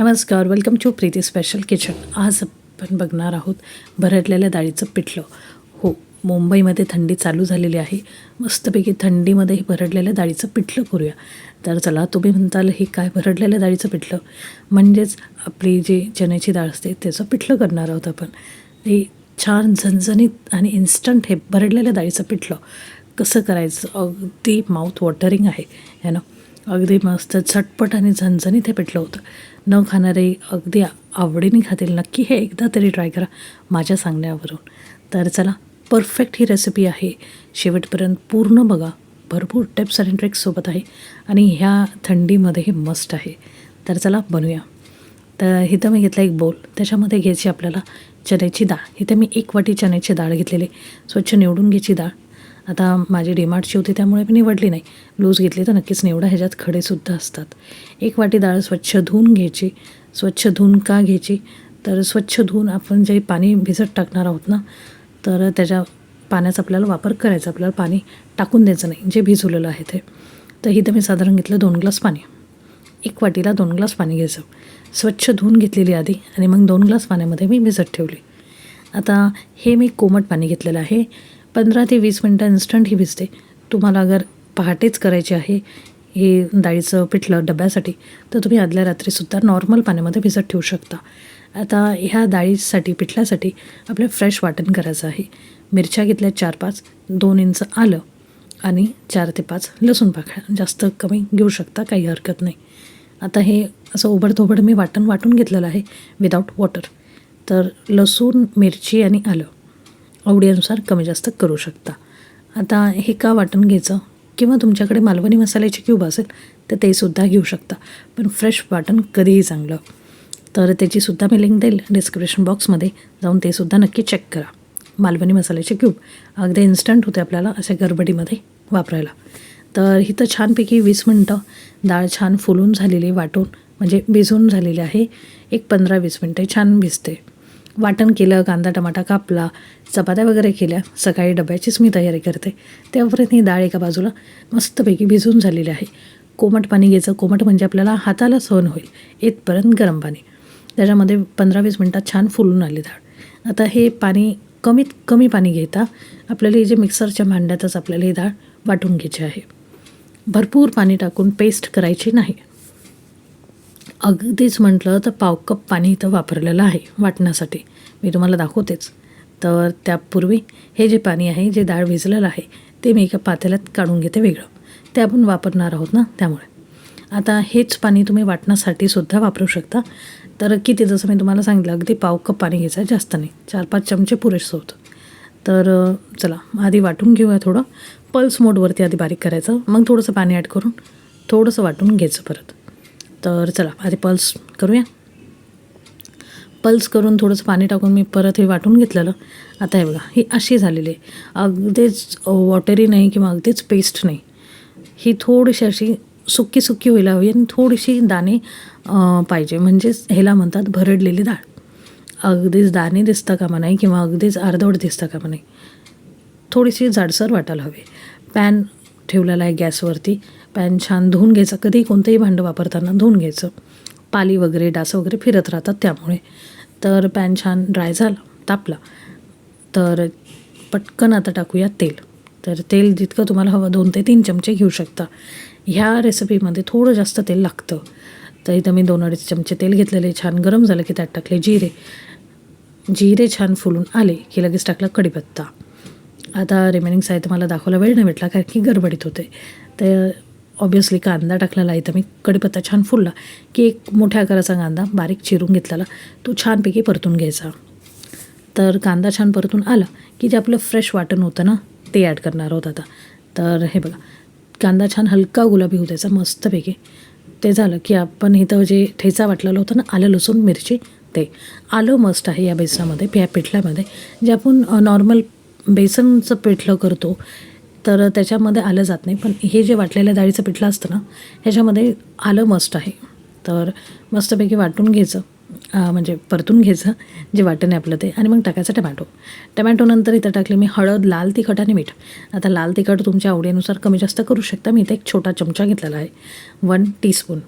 नमस्कार welcome to Preeti special kitchen आज आपण बघणार आहोत भरडलेल्या डाळीचं पिठलं. हो मुंबईमध्ये थंडी चालू झालेली आहे. मस्तपैकी थंडीमध्ये हे भरडलेल्या डाळीचं पिठलं करूया. तर चला तुम्ही म्हणताल हे काय भरडलेल्या डाळीचं पिठलं? म्हणजेच आपली जी चण्याची डाळ असते त्याचं पिठलं करणार आहोत आपण. हे छान झणझणीत आणि इन्स्टंट हे भरडलेल्या डाळीचं पिठलं. कसं करायचं? अगदी माउथ वॉटरिंग आहे है ना? अगदी मस्त झटपट आणि झणझणीत हे पेटलं होतं. न खाणारे अगदी आवडीने खातील. नक्की हे एकदा तरी ट्राय करा माझ्या सांगण्यावरून. तर चला परफेक्ट ही रेसिपी आहे. शेवटपर्यंत पूर्ण बघा. भरपूर टिप्स आणि ट्रिक्ससोबत आहे. आणि ह्या थंडीमध्ये हे मस्ट आहे. तर चला बनवूया तर इथं मी घेतला एक बोल त्याच्यामध्ये घ्यायची आपल्याला चण्याची डाळ. इथे मी एक वाटी चण्याची डाळ घेतलेली. स्वच्छ निवडून घ्यायची डाळ. आता माझी डिमार्टची होती त्यामुळे मी निवडली नाही. लूज घेतली तर नक्कीच निवडा ह्याच्यात खडेसुद्धा असतात. एक वाटी डाळ स्वच्छ धुवून घ्यायची. स्वच्छ धुवून का घ्यायची? तर स्वच्छ धुवून आपण जे पाणी भिजत टाकणार आहोत ना तर त्याच्या पाण्याचा आपल्याला वापर करायचा. आपल्याला पाणी टाकून द्यायचं नाही जे भिजवलेलं आहे ते. तर इथं मी साधारण घेतलं दोन ग्लास पाणी. एक वाटीला दोन ग्लास पाणी घ्यायचं. स्वच्छ धुवून घेतलेली आधी आणि मग दोन ग्लास पाण्यामध्ये मी भिजत ठेवली. आता हे मी कोमट पाणी घेतलेलं आहे. पंधरा ते वीस मिनटं इन्स्टंट ही भिजते. तुम्हाला अगर पहाटेच करायचे आहे हे डाळीचं पिठलं डब्यासाठी तर तुम्ही आदल्या रात्रीसुद्धा नॉर्मल पाण्यामध्ये भिजत ठेवू शकता. आता ह्या डाळीसाठी पिठल्यासाठी आपल्या फ्रेश वाटण करायचं आहे. मिरच्या घेतल्या चार पाच दोन इंच आलं आणि चार ते पाच लसूण पाकळ्या जास्त कमी घेऊ शकता काही हरकत नाही. आता हे असं उबडधोबड मी वाटण वाटून घेतलेलं आहे विदाऊट वॉटर तर लसूण मिरची आणि आलं. आवडीनुसार कमी जास्त करू शकता. आता हे का वाटण घ्यायचं? किंवा तुमच्याकडे मालवणी मसाल्याची क्यूब असेल तर ते सुद्धा घेऊ शकता. पण फ्रेश वाटण कधीही चांगलं. तर त्याचीसुद्धा मी लिंक देईल डिस्क्रिप्शन बॉक्समध्ये जाऊन ते सुद्धा नक्की चेक करा. मालवणी मसाल्याचे क्यूब. अगदी इन्स्टंट होते आपल्याला अशा गरबडीमध्ये वापरायला. तर ही तर छानपैकी वीस मिनटं डाळ छान फुलून झालेली वाटून म्हणजे भिजून झालेली आहे. एक पंधरा वीस मिनटे छान भिजते. वाटण केलं कांदा टमाटा कापला चपात्या वगैरे केल्या. सकाळी डब्याचीच मी तयारी करते. तेव्हापर्यंत ही डाळ एका बाजूला मस्तपैकी भिजून झालेली आहे. कोमट पाणी घ्यायचं. कोमट म्हणजे आपल्याला हाताला सहन होईल. इथपर्यंत गरम पाणी. त्याच्यामध्ये पंधरा वीस मिनटात छान फुलून आली डाळ. आता हे पाणी कमीत कमी पाणी घेता आपल्याला हे जे मिक्सरच्या भांड्यातच आपल्याला ही डाळ वाटून घ्यायची आहे. भरपूर पाणी टाकून पेस्ट करायची नाही. अगदीच म्हटलं तर पावकप पाणी इथं वापरलेलं आहे वाटण्यासाठी. मी तुम्हाला दाखवतेच. तर त्यापूर्वी हे जे पाणी आहे जे डाळ भिजलेलं आहे ते मी एका पातेल्यात काढून घेते वेगळं. ते आपण वापरणार आहोत ना त्यामुळे. आता हेच पाणी तुम्ही वाटण्यासाठी सुद्धा वापरू शकता. तर किती जसं मी तुम्हाला सांगितलं अगदी पाव कप पाणी घ्यायचं जास्त नाही. चार पाच चमचे पुरेसं होतं. तर चला आधी वाटून घेऊया थोडं. पल्स मोडवरती आधी बारीक करायचं. मग थोडंसं पाणी ॲड करून थोडंसं वाटून घ्यायचं परत. तर चला आधी पल्स करूया. पल्स करून थोडंसं पाणी टाकून मी परत हे वाटून घेतलेलं. आता हे बघा ही अशी झालेली आहे. अगदीच वॉटरी नाही किंवा अगदीच पेस्ट नाही. ही थोडीशी अशी सुकी सुकी व्हायला हवी आणि थोडीशी दाणे पाहिजे. म्हणजेच ह्याला म्हणतात भरडलेली डाळ. अगदीच दाणे दिसता कामा नाही किंवा अगदीच अर्धवट दिसता कामा नाही. थोडीशी जाडसर वाटायला हवी. पॅन ठेवलेला आहे गॅसवरती. पॅन छान धुवून घ्यायचं. कधीही कोणतंही भांडं वापरताना धुवून घ्यायचं. पाली वगैरे डास वगैरे फिरत राहतात त्यामुळे. तर पॅन छान ड्राय झाला तापला. तर पटकन आता टाकूया तेल. तर तेल जितकं तुम्हाला हवं दोन ते तीन चमचे घेऊ शकता. ह्या रेसिपीमध्ये थोडं जास्त तेल लागतं. तर इथं मी दोन अडीच चमचे तेल घेतलेले छान गरम झालं की त्यात टाकले जिरे. जिरे छान फुलून आले की लगेच टाकला कढीपत्ता आता रिमेनिंग साहित्य मला दाखवायला वेळ नाही भेटला कारण की गडबडीत होते. तर ऑब्वियसली कांदा टाकलेला आहे तर मी कढीपत्ता छान फुलला की एक मोठ्या आकाराचा कांदा बारीक चिरून घेतलेला तो छानपैकी परतून घ्यायचा. तर कांदा छान परतून आला की जे आपलं फ्रेश वाटण होतं ना ते ॲड करणार आहोत आता. तर हे बघा कांदा छान हलका गुलाबी होऊ द्यायचा मस्तपैकी. ते झालं की आपण इथं जे ठेचा वाटलेलं होतं ना आलं लसूण मिरची ते. आलं मस्त आहे या बेसनामध्ये या पिठल्यामध्ये. जे आपण नॉर्मल बेसनचं पिठलं करतो तर त्याच्यामध्ये आलं जात नाही. पण हे जे वाटलेल्या डाळीचं पिठलं असतं ना ह्याच्यामध्ये आलं मस्त आहे. तर मस्तपैकी वाटून घ्यायचं. म्हणजे परतून घ्यायचं जे वाटण आहे आपलं ते. आणि मग टाकायचं टमॅटो. टमॅटोनंतर इथं टाकले मी हळद लाल तिखट आणि मीठ. आता लाल तिखट तुमच्या आवडीनुसार कमी जास्त करू शकता. मी इथे एक छोटा चमचा घेतलेला आहे. One teaspoon.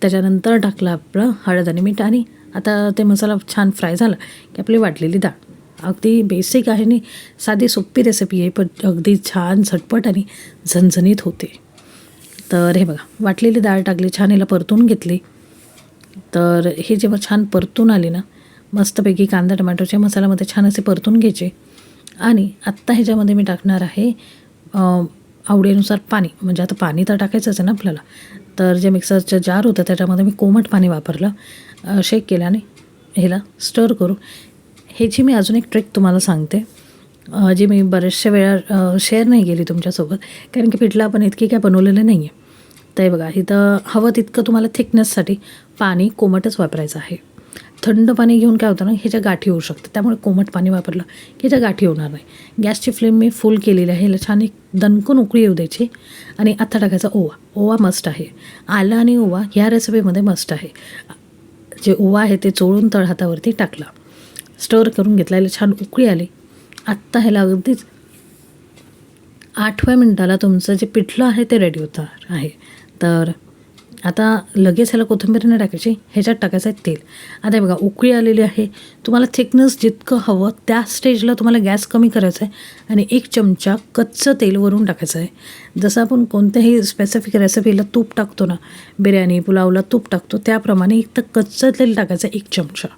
त्याच्यानंतर टाकलं आपलं हळद आणि मीठ. आणि आता ते मसाला छान फ्राय झाला की आपली वाटलेली डाळ. अगदी बेसिक आहे आणि साधी सोपी रेसिपी आहे पण अगदी छान झटपट आणि झणझणीत होते. तर हे बघा वाटलेली डाळ टाकली छान याला परतून घेतली. तर हे जेव्हा छान परतून आले ना मस्तपैकी कांदा टमॅटोच्या मसाल्यामध्ये छान असे परतून घ्यायचे. आणि आत्ता ह्याच्यामध्ये मी टाकणार आहे आवडीनुसार पाणी. म्हणजे आता पाणी तर टाकायचंच आहे ना आपल्याला. तर जे मिक्सरचं जार होतं त्याच्यामध्ये मी कोमट पाणी वापरलं. शेक शेक केल्याने ह्याला स्टर करू. ह्याची मी अजून एक ट्रिक तुम्हाला सांगते जी मी बऱ्याचशा वेळा शेअर नाही केली तुमच्यासोबत कारण की पिठलं आपण इतकी काय बनवलेलं नाही आहे तर बघा इथं हवं तितकं तुम्हाला थिकनेससाठी पाणी कोमटच वापरायचं आहे. थंड पाणी घेऊन काय होतं ना ह्याच्या गाठी होऊ शकतं त्यामुळे कोमट पाणी वापरलं की ह्याच्या गाठी होणार नाही. गॅसची फ्लेम मी फुल केलेली आहे ह्याला छान एक दणकून उकळी येऊ द्यायची आणि आत्ता टाकायचा ओवा. ओवा मस्ट आहे. आलं आणि ओवा ह्या रेसिपीमध्ये मस्ट आहे. जे ओवा आहे ते चोळून तळहातावरती टाकला. स्टर करून घेतला याला छान उकळी आली. आत्ता ह्याला अगदीच आठव्या मिनटाला तुमचं जे पिठलं आहे ते रेडी होतं आहे. तर आता लगेच ह्याला कोथिंबीर नाही टाकायची ह्याच्यात टाकायचं आहे तेल. आता हे बघा उकळी आलेली आहे. तुम्हाला थिकनेस जितकं हवं त्या स्टेजला तुम्हाला गॅस कमी करायचा आहे आणि एक चमचा कच्चं तेल वरून टाकायचं आहे जसं आपण कोणत्याही स्पेसिफिक रेसिपीला तूप टाकतो ना बिर्याणी पुलावला तूप टाकतो त्याप्रमाणे एक तर कच्चं तेल टाकायचं एक चमचा.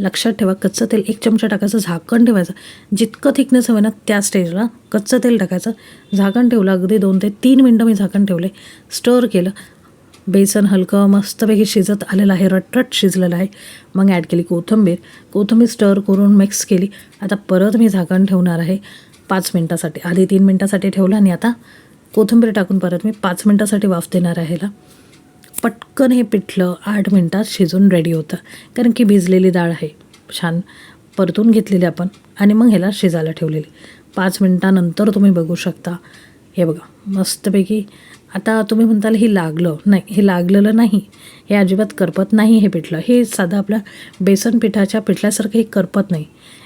लक्षात ठेवा कच्चं तेल एक चमचा टाकायचं झाकण ठेवायचं. जितकं थिकनेस हवं ना त्या स्टेजला कच्चं तेल टाकायचं. झाकण ठेवलं अगदी दोन ते तीन मिनटं मी झाकण ठेवले. स्टर केलं. बेसन हलकं मस्तपैकी शिजत आलेलं आहे रटरट शिजलेलं आहे. मग ॲड केली कोथिंबीर. कोथिंबीर स्टर करून मिक्स केली. आता परत मी झाकण ठेवणार आहे. पाच मिनटासाठी आधी तीन मिनटासाठी ठेवलं आणि आता कोथिंबीर टाकून परत मी पाच मिनटासाठी वाफ देणार आहे पटकन हे पिठलं आठ मिनटात शिजून रेडी होतं. कारण की भिजलेली डाळ आहे. छान परतून घेतलेली आपण आणि मग ह्याला शिजायला ठेवलेली. पाच मिनटानंतर तुम्ही बघू शकता. हे बघा मस्तपैकी. आता तुम्ही म्हणताल हे लागलं. नाही हे लागलेलं नाही. हे अजिबात करपत नाही हे पिठलं. हे साधं आपल्या बेसन पिठाच्या पिठल्यासारखं हे करपत नाही.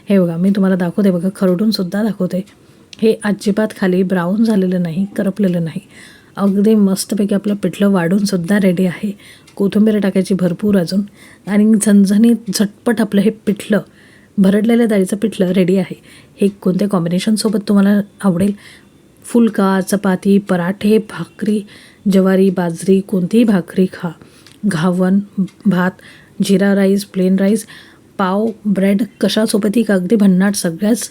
हे बघा मी तुम्हाला दाखवते. बघा खरडूनसुद्धा दाखवते. हे अजिबात खाली ब्राऊन झालेलं नाही करपलेलं नाही. अगदी मस्तपैकी आपलं पिठलं वाढूनसुद्धा रेडी आहे. कोथिंबीर टाकायची भरपूर अजून. आणि झणझणीत झटपट आपलं हे पिठलं भरडलेल्या डाळीचं पिठलं रेडी आहे. हे कोणत्या कॉम्बिनेशनसोबत तुम्हाला आवडेल? फुलका चपाती पराठे भाकरी ज्वारी बाजरी कोणतीही भाकरी खा. घावन भात jeera rice plain rice pav bread कशासोबतही का अगदी भन्नाट सगळ्याच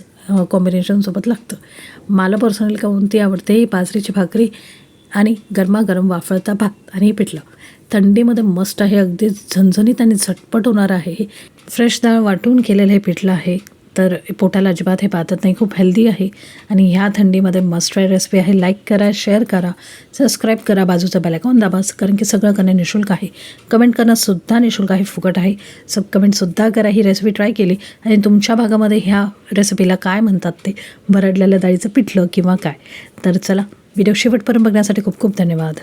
कॉम्बिनेशनसोबत लागतं. मला पर्सनली कोणती आवडते? बाजरीची भाकरी आणि गरमागरम वाफळता भात आणि पिठलं. थंडीमध्ये मस्त आहे अगदी झणझणीत आणि झटपट होणार आहे. हे फ्रेश डाळ वाटून केलेलं हे पिठलं आहे तर पोटाला अजिबात हे पातत नाही. खूप हेल्दी आहे आणि ह्या थंडीमध्ये मस्ट ट्राय रेसिपी आहे. लाईक करा शेअर करा सबस्क्राईब करा बाजूचं बेलायकॉन दाबा कारण की सगळं करणं निशुल्क आहे. कमेंट करणंसुद्धा निशुल्क आहे फुकट आहे. सब कमेंटसुद्धा करा ही रेसिपी ट्राय केली. आणि तुमच्या भागामध्ये ह्या रेसिपीला काय म्हणतात ते? भरडलेल्या डाळीचं पिठलं किंवा काय? तर चला व्हिडिओ शेवटपर्यंत बघण्यासाठी खूप खूप धन्यवाद.